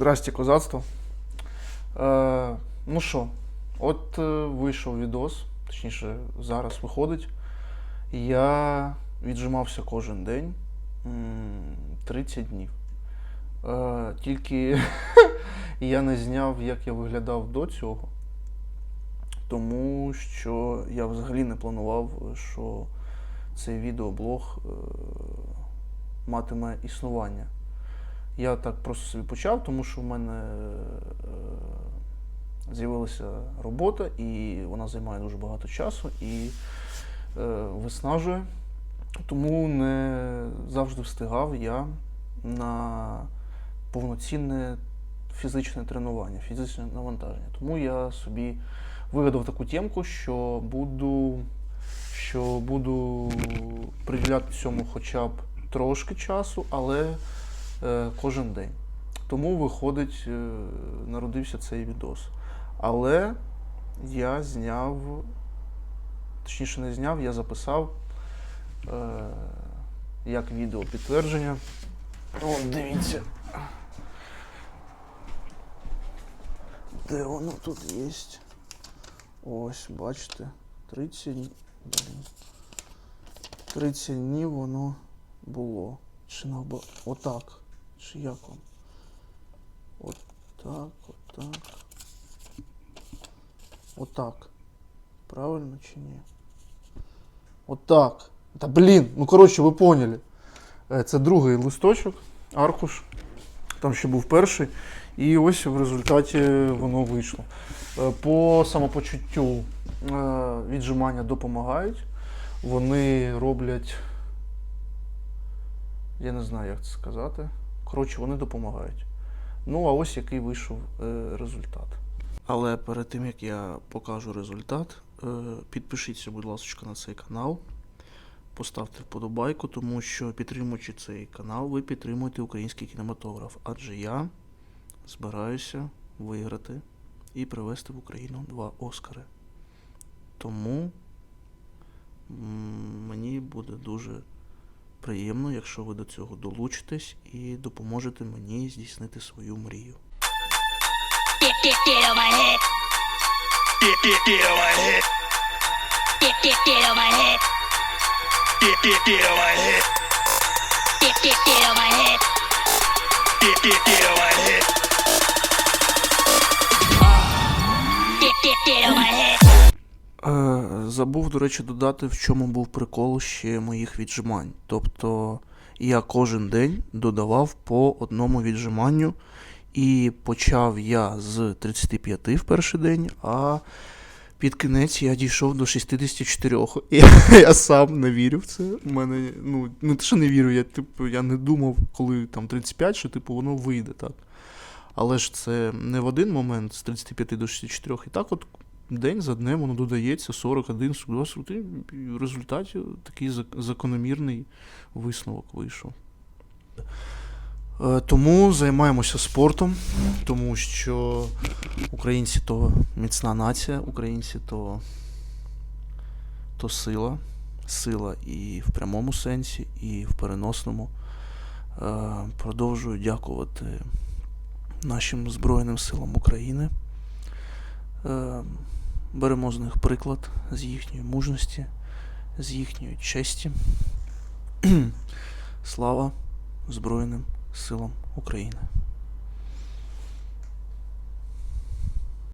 Здрасте, козацтво. Е, ну що, от е, вийшов відос, точніше, зараз виходить. Я віджимався кожен день 30 днів. Е, тільки я не зняв, як я виглядав до цього, тому що я взагалі не планував, що цей відеоблог е, матиме існування. Я так просто собі почав, тому що в мене е, з'явилася робота, і вона займає дуже багато часу і е, виснажує. Тому не завжди встигав я на повноцінне фізичне тренування, фізичне навантаження. Тому я собі вигадав таку тємку, що буду, що буду приділяти цьому хоча б трошки часу, але кожен день. Тому виходить, е, народився цей відос. Але я зняв, точніше не зняв, я записав е, як відео підтвердження. О, дивіться. Де воно тут є? Ось, бачите, 30, блін, 30 днів воно було. Чи навба... Отак. Чи як вам? Отак, отак. Отак. Правильно чи ні? Отак. Та блін, ну коротше, ви поняли. Е, Це другий листочок, аркуш. Там ще був перший. І ось в результаті воно вийшло. Е, По самопочуттю е, віджимання допомагають. Вони роблять. Я не знаю, як це сказати. Коротше, вони допомагають. Ну, а ось який вийшов е, результат. Але перед тим як я покажу результат, е, підпишіться, будь ласка, на цей канал. Поставте вподобайку, тому що підтримуючи цей канал, ви підтримуєте український кінематограф. Адже я збираюся виграти і привезти в Україну два Оскари. Тому мені буде дуже приємно, якщо ви до цього долучитесь і допоможете мені здійснити свою мрію. Get, get, get on my head. Забув, до речі, додати, в чому був прикол ще моїх віджимань. Тобто я кожен день додавав по одному віджиманню, і почав я з 35 в перший день, а під кінець я дійшов до 64. І я сам не вірю в це. У мене, ну, не те, що не вірю, я, типу, я не думав, коли там 35, що типу, воно вийде так. Але ж це не в один момент з 35 до 64. І так от день за днем воно додається 41, 42, 43, і в результаті такий закономірний висновок вийшов. Е, Тому займаємося спортом, тому що українці то міцна нація, українці то, то сила. Сила і в прямому сенсі, і в переносному. Е, Продовжую дякувати нашим Збройним силам України. Беремо з них приклад з їхньої мужності, з їхньої честі. Слава Збройним силам України.